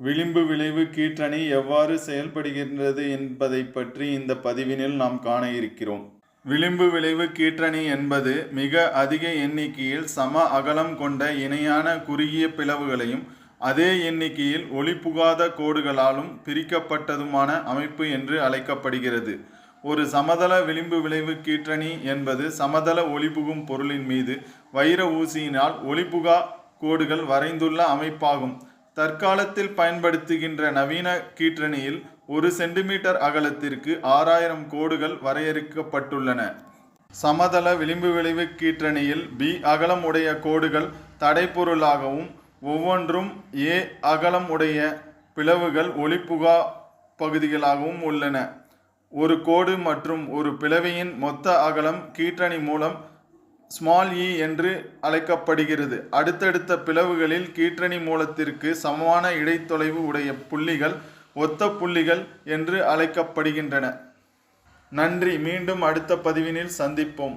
விளிம்பு விளைவு கீற்றணி எவ்வாறு செயல்படுகின்றது என்பதை பற்றி இந்த பதிவினில் நாம் காண இருக்கிறோம். விளிம்பு விளைவு கீற்றணி என்பது மிக அதிக எண்ணிக்கையில் சம அகலம் கொண்ட இணையான குறுகிய பிளவுகளையும் அதே எண்ணிக்கையில் ஒளிபுகாத கோடுகளாலும் பிரிக்கப்பட்டதுமான அமைப்பு என்று அழைக்கப்படுகிறது. ஒரு சமதள விளிம்பு விளைவு கீற்றணி என்பது சமதள ஒளிபுகும் பொருளின் மீது வைர ஊசியினால் ஒளிபுகா கோடுகள் வரைந்துள்ள அமைப்பாகும். தற்காலத்தில் பயன்படுத்துகின்ற நவீன கீற்றணியில் ஒரு சென்டிமீட்டர் அகலத்திற்கு ஆறாயிரம் கோடுகள் வரையறுக்கப்பட்டுள்ளன. சமதள விளிம்பு விளைவு கீற்றணியில் பி அகலம் உடைய கோடுகள் தடைப்பொருளாகவும் ஒவ்வொன்றும் ஏ அகலம் உடைய பிளவுகள் ஒளிப்புகா பகுதிகளாகவும் உள்ளன. ஒரு கோடு மற்றும் ஒரு பிளவியின் மொத்த அகலம் கீற்றணி மூலம் ஸ்மால் இ என்று அழைக்கப்படுகிறது. அடுத்தடுத்த பிளவுகளில் கீற்றணி மூலத்திற்கு சமமான இடைத்தொலைவு உடைய புள்ளிகள் ஒத்த புள்ளிகள் என்று அழைக்கப்படுகின்றன. நன்றி. மீண்டும் அடுத்த பதிவினில் சந்திப்போம்.